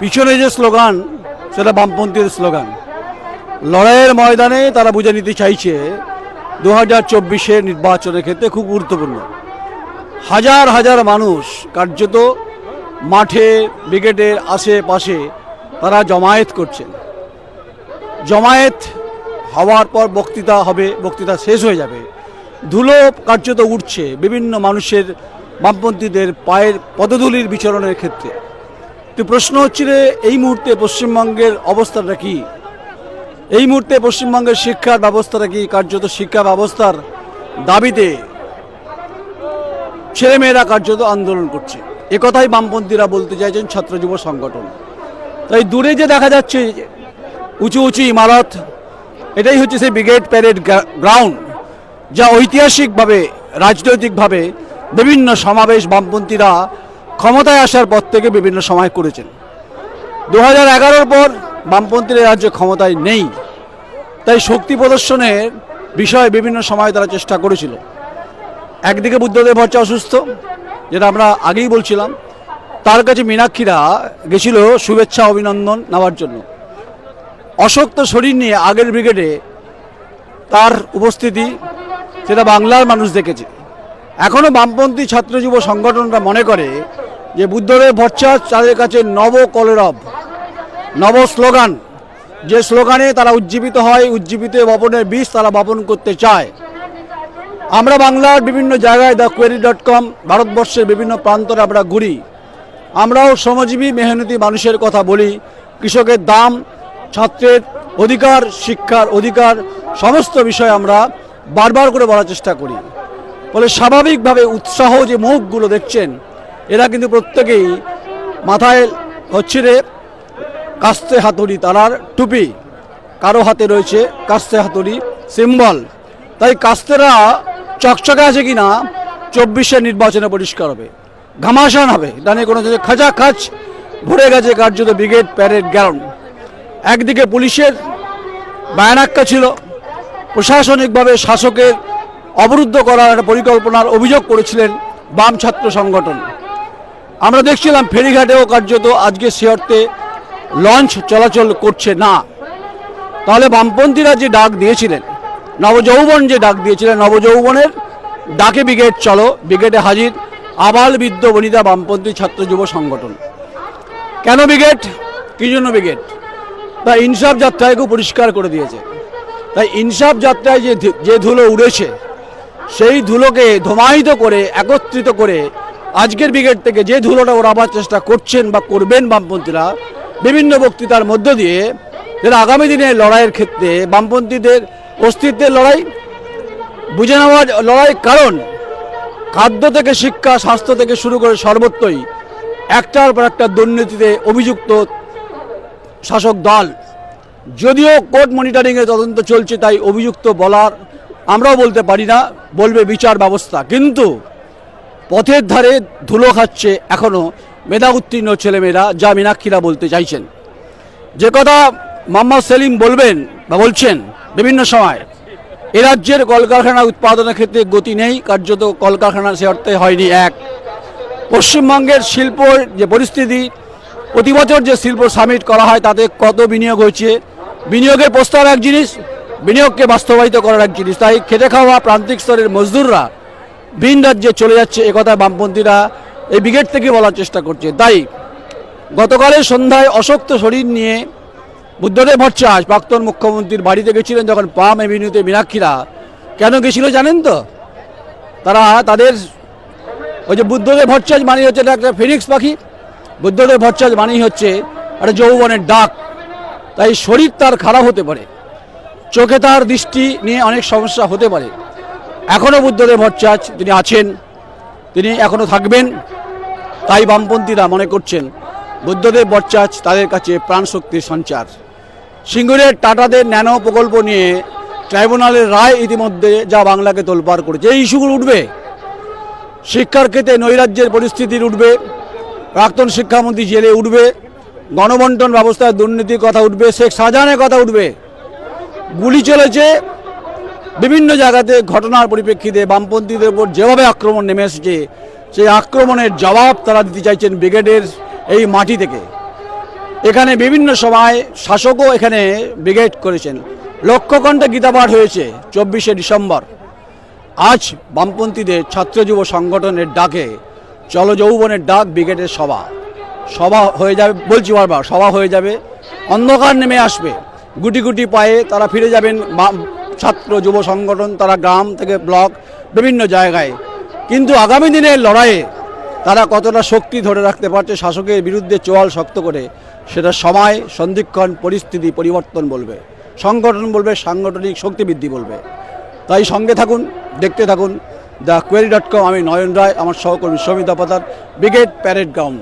পিছনে যে স্লোগান, সেটা বামপন্থীদের স্লোগান। লড়াইয়ের ময়দানে তারা বুঝে নিতে চাইছে দু হাজার চব্বিশের নির্বাচনের ক্ষেত্রে খুব গুরুত্বপূর্ণ। হাজার হাজার মানুষ কার্যত মাঠে, ব্রিগেডের আশেপাশে তারা জমায়েত করছেন। জমায়েত হওয়ার পর বক্তৃতা হবে, বক্তৃতা শেষ হয়ে যাবে। ধুলো কার্যত উঠছে বিভিন্ন মানুষের বামপন্থীদের পায়ের পদধূলির বিচরণের ক্ষেত্রে। তো প্রশ্ন হচ্ছে এই মুহূর্তে পশ্চিমবঙ্গের অবস্থাটা কি? এই মুহূর্তে পশ্চিমবঙ্গের শিক্ষার ব্যবস্থাটা কি? কার্যত শিক্ষা ব্যবস্থার দাবিতে ছেলেমেয়েরা কার্যত আন্দোলন করছে। একথাই বামপন্থীরা বলতে চাইছেন ছাত্র যুব সংগঠন। তাই দূরে যে দেখা যাচ্ছে, উঁচু উঁচু ইমারত, এটাই হচ্ছে সেই ব্রিগেড প্যারেড গ্রাউন্ড, যা ঐতিহাসিকভাবে, রাজনৈতিকভাবে বিভিন্ন সমাবেশ বামপন্থীরা ক্ষমতায় আসার পর থেকে বিভিন্ন সময় করেছেন। দু হাজার এগারোর পর বামপন্থীরা রাজ্যে ক্ষমতায় নেই। তাই শক্তি প্রদর্শনের বিষয়ে বিভিন্ন সময় তারা চেষ্টা করেছিল। একদিকে বুদ্ধদেব হচ্ছে অসুস্থ, যেটা আমরা আগেই বলছিলাম। তার কাছে মীনাক্ষীরা গেছিল শুভেচ্ছা, অভিনন্দন নেওয়ার জন্য। অশক্ত শরীর নিয়ে আগের ব্রিগেডে তার উপস্থিতি, সেটা বাংলার মানুষ দেখেছে। এখনও বামপন্থী ছাত্র যুব সংগঠনরা মনে করে যে বুদ্ধদেব ভট্টাচার্য তাদের কাছে নব কলেরব, নব স্লোগান। যে স্লোগানে তারা উজ্জীবিত হয়, উজ্জীবিত বপনের বীজ তারা বপন করতে চায়। আমরা বাংলার বিভিন্ন জায়গায় দ্য কোয়েরি ডট কম, ভারতবর্ষের বিভিন্ন প্রান্তরে আমরা ঘুরি। আমরাও শ্রমজীবী, মেহনতি মানুষের কথা বলি। কৃষকের দাম, ছাত্রের অধিকার, শিক্ষার অধিকার, সমস্ত বিষয় আমরা বারবার করে বলার চেষ্টা করি। ফলে স্বাভাবিকভাবে উৎসাহ যে মুখগুলো দেখছেন এরা কিন্তু প্রত্যেকেই মাথায় হচ্ছে রে কাস্তে হাতুড়ি, তারার টুপি কারও হাতে রয়েছে কাস্তে হাতুড়ি সিম্বল। তাই কাস্তেরা চকচকে আছে কি না চব্বিশের নির্বাচনে পরিষ্কার হবে ঘামাসান হবে। ডানে কোনো যে খাঁচা খাচ ভরে গেছে কার্যত ব্রিগেড প্যারেড গ্রাউন্ড। একদিকে পুলিশের বায়ানাক্কা ছিল, প্রশাসনিকভাবে শাসকের অবরুদ্ধ করার পরিকল্পনার অভিযোগ করেছিলেন বাম ছাত্র সংগঠন। আমরা দেখছিলাম ফেরিঘাটেও কার্যত আজকে সে অর্থে লঞ্চ চলাচল করছে না। তাহলে বামপন্থীরা যে ডাক দিয়েছিলেন, নবযৌবন যে ডাক দিয়েছিলেন, নবযৌবনের ডাকে ব্রিগেড চলো, ব্রিগেডে হাজির আবাল বৃদ্ধ বনিতা বামপন্থী ছাত্র যুব সংগঠন। কেন ব্রিগেড? কী জন্য ব্রিগেড? তা ইনসাফ যাত্রায় খুব পরিষ্কার করে দিয়েছে। তাই ইনসাফ যাত্রায় যে যে ধুলো উড়েছে, সেই ধুলোকে ধমায়িত করে, একত্রিত করে আজকের ব্রিগেড থেকে যে ধুলোটা ওড়াবার চেষ্টা করছেন বা করবেন বামপন্থীরা, বিভিন্ন বক্তৃতার মধ্য দিয়ে যারা আগামী দিনে লড়াইয়ের ক্ষেত্রে বামপন্থীদের অস্তিত্বের লড়াই, বুঝে নেওয়ার লড়াই কারণ খাদ্য থেকে শিক্ষা, স্বাস্থ্য থেকে শুরু করে সর্বত্রই একটার পর একটা দুর্নীতিতে অভিযুক্ত শাসক দল। যদিও কোর্ট মনিটরিংয়ে তদন্ত চলছে, তাই অভিযুক্ত বলার আমরাও বলতে পারি না, বলবে বিচার ব্যবস্থা। কিন্তু পথের ধারে ধুলো খাচ্ছে এখনও মেধা উত্তীর্ণ ছেলেমেয়েরা, যা মীনাক্ষীরা বলতে চাইছেন। যে কথা মোহাম্মদ সেলিম বলবেন বা বলছেন বিভিন্ন সময়, এ রাজ্যের কলকারখানা উৎপাদনের ক্ষেত্রে গতি নেই, কার্যত কলকারখানা সে অর্থে হয়নি এক। পশ্চিমবঙ্গের শিল্পর যে পরিস্থিতি, প্রতি বছর যে শিল্প সামিট করা হয়, তাতে কত বিনিয়োগ হয়েছে? বিনিয়োগের প্রস্তাব এক জিনিস, বিনিয়োগকে বাস্তবায়িত করার এক জিনিস। তাই খেটে খাওয়া প্রান্তিক স্তরের মজদুররা ভিন রাজ্যে চলে যাচ্ছে একথা বামপন্থীরা এই ব্রিগেড থেকে বলার চেষ্টা করছে। তাই গতকালের সন্ধ্যায় অশক্ত শরীর নিয়ে বুদ্ধদেব ভট্টাচার্য, প্রাক্তন মুখ্যমন্ত্রীর বাড়িতে গেছিলেন যখন পাম এভিনিউতে মীনাক্ষীরা। কেন গেছিল জানেন তো? তারা তাদের ওই যে বুদ্ধদেব ভট্টাচার্য মানে হচ্ছে এটা একটা ফিনিক্স পাখি। বুদ্ধদেব ভট্টাচার্য মানেই হচ্ছে একটা যৌবনের ডাক। তাই শরীর তার খারাপ হতে পারে। চোখে তার দৃষ্টি নিয়ে অনেক সমস্যা হতে পারে। এখনও বুদ্ধদেব ভট্টাচার্য তিনি আছেন, তিনি এখনও থাকবেন, তাই বামপন্থীরা মনে করছেন বুদ্ধদেব ভট্টাচার্য তাদের কাছে প্রাণশক্তির সঞ্চার। সিঙ্গুরের টাটাদের ন্যানো প্রকল্প নিয়ে ট্রাইব্যুনালের রায় ইতিমধ্যে যা বাংলাকে তোলপাড় করেছে, এই ইস্যুগুলো উঠবে। শিক্ষার ক্ষেত্রে নৈরাজ্যের পরিস্থিতির উঠবে, প্রাক্তন শিক্ষামন্ত্রী জেলে উঠবে, গণবন্টন ব্যবস্থায় দুর্নীতির কথা উঠবে, শেখ শাহজাহানের কথা উঠবে। গুলি চলেছে বিভিন্ন জায়গাতে ঘটনার পরিপ্রেক্ষিতে বামপন্থীদের উপর যেভাবে আক্রমণ নেমে এসেছে, সেই আক্রমণের জবাব তারা দিতে চাইছেন ব্রিগেডের এই মাটি থেকে। এখানে বিভিন্ন সময় শাসকও এখানে ব্রিগেড করেছেন। লক্ষ্যকণ্ঠে গীতাপাঠ হয়েছে চব্বিশে ডিসেম্বর। আজ বামপন্থীদের ছাত্র যুব সংগঠনের ডাকে চল যৌবনের ডাক ব্রিগেডের সভা। সভা হয়ে যাবে, বলছি বারবার, সভা হয়ে যাবে। অন্ধকার নেমে আসবে। গুটি গুটি পায়ে তারা ফিরে যাবেন ছাত্র যুব সংগঠন, তারা গ্রাম থেকে ব্লক, বিভিন্ন জায়গায়। কিন্তু আগামী দিনের লড়াইয়ে তারা কতটা শক্তি ধরে রাখতে পারছে শাসকের বিরুদ্ধে চোয়াল শক্ত করে, সেটা সময়, সন্ধিক্ষণ, পরিস্থিতি পরিবর্তন বলবে। সংগঠন বলবে, সাংগঠনিক শক্তি বৃদ্ধি বলবে। তাই সঙ্গে থাকুন, দেখতে থাকুন। দ্য কোয়েরি ডট কম, আমি নয়ন রায়, আমার সহকর্মী সৌমিতা পাতার ব্রিগেড প্যারেড গ্রাউন্ড।